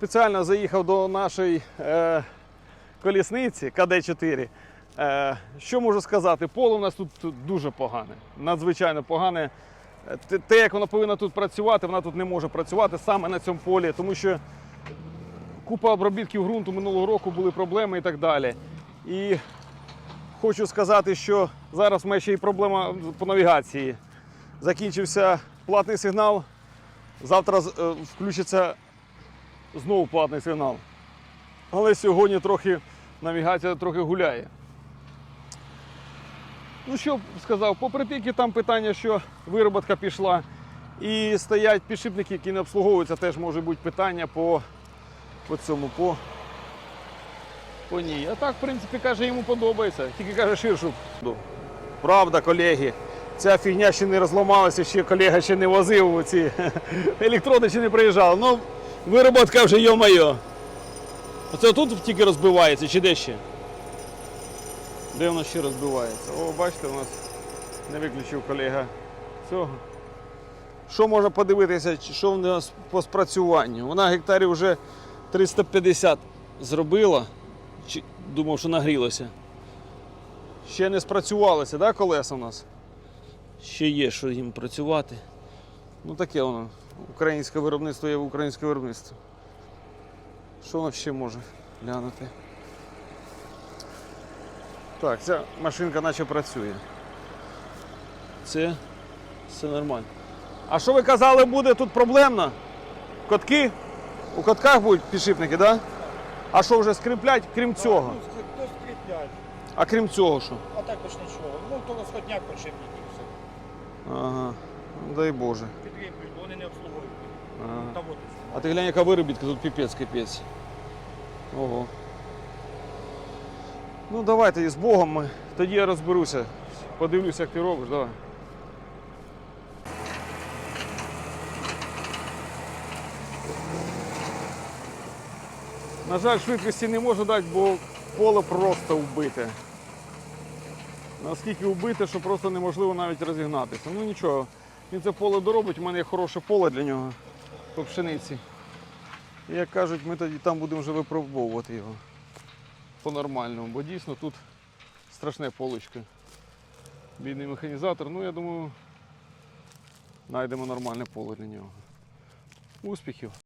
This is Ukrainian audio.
спеціально заїхав до нашої е, колісниці КД-4. Е, що можу сказати? Поле у нас тут, дуже погане, надзвичайно погане. Те, як воно повинно тут працювати, вона тут не може працювати саме на цьому полі, тому що купа обробітків ґрунту минулого року були проблеми і так далі. І хочу сказати, що зараз в мене ще й проблема по навігації. Закінчився платний сигнал. Завтра е, включиться знову платний сигнал. Але сьогодні трохи навігація трохи гуляє. Ну що б сказав, по припіки там питання, що вироботка пішла. І стоять підшипники, які не обслуговуються, теж може бути питання по, по цьому, по, по ній. А так, в принципі, каже, йому подобається. Тільки каже ширшу. Правда, колеги. Ця фігня ще не розламалася, ще колега ще не возив ці електроди ще не приїжджали. Ну, вироботка вже йо-моє. Оце тут тільки розбивається чи де ще? Де воно ще розбивається? О, бачите, у нас не виключив колега цього. Що можна подивитися, що в нас по спрацюванню? Вона гектарів вже 350 зробила. Думав, що нагрілося. Ще не спрацювалися, да, колеса у нас? Ще є, що їм працювати. Ну таке воно. Українське виробництво є українське виробництво. Що воно ще може глянути? Так, ця машинка наче працює. Це все нормально. А що ви казали, буде тут проблемно? Котки? У котках будуть підшипники, так? Да? А що вже скріплять, крім цього? Ну, скріплять, А крім цього що? а так більш нічого. Ну, то сходняк подшипник і все. Ага. Дай Боже. Підкріплюють, бо вони не обслуговують. Ага. Та от. А ти глянь, яка виробітка, тут піпець капець. Ого. Ну давайте і з Богом ми. Тоді я розберуся. Подивлюся, як ти робиш, давай. На жаль, швидкості не можу дати, бо поле просто вбите. Наскільки вбите, що просто неможливо навіть розігнатися. Ну нічого, він це поле доробить, у мене є хороше поле для нього по пшениці. І, як кажуть, ми тоді там будемо вже випробовувати його по-нормальному, бо дійсно тут страшне полечко. Бідний механізатор, ну я думаю, знайдемо нормальне поле для нього. Успіхів!